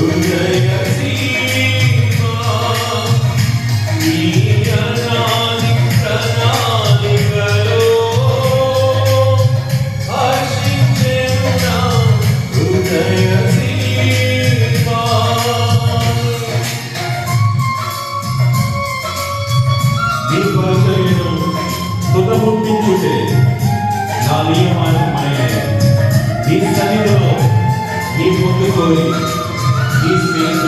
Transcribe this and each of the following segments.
Yeah.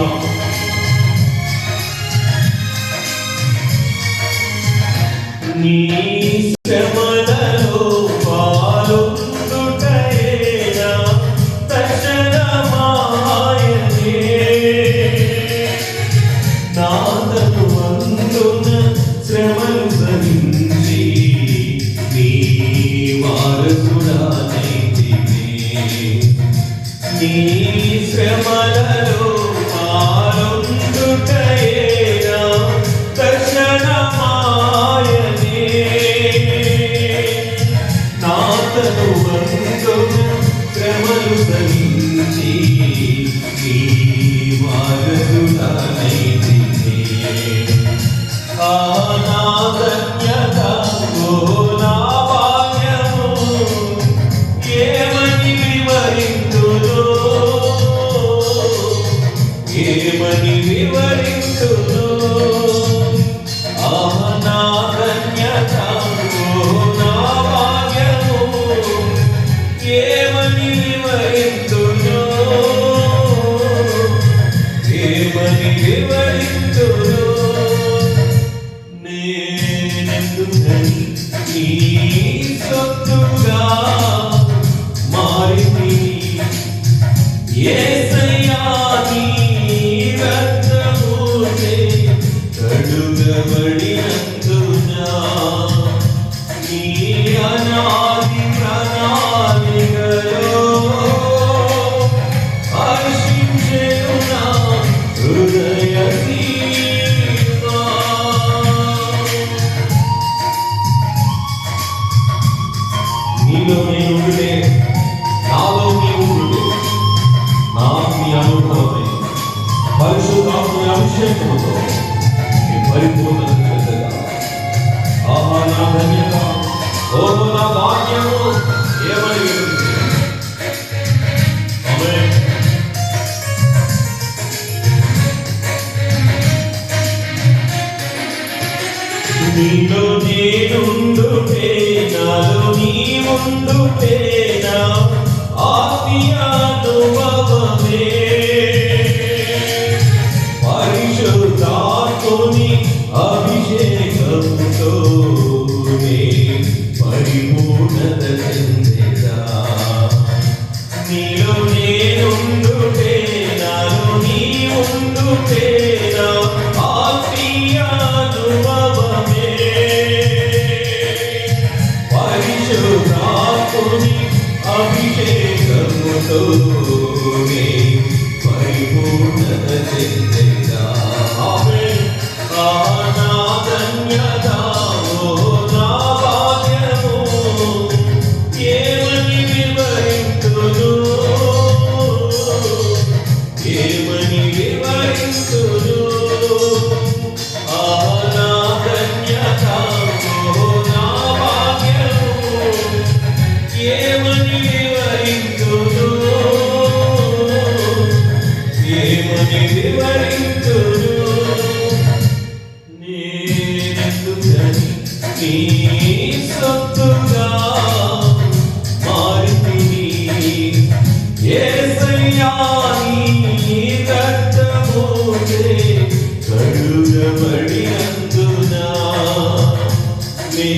రోజుల్లో నీ శ్రమలలో పాలు శ్రమలు భరించి నీ వారసుడా నీ శ్రమ Sadhya Dhamma ನುಡಿದೆ ನಾಲೋ ನೀವು ನುಡಿದೆ ನಾನು మీ అనుభవమే పరిశుద్ధాత్మ అభిషేకముతో మీ పరిపూర్ణత కలగగా ఆహా నా ధన్యత ఓ నా భాగ్యము ఏమని the world. يكون أجل నిలబడి అందునా? నీ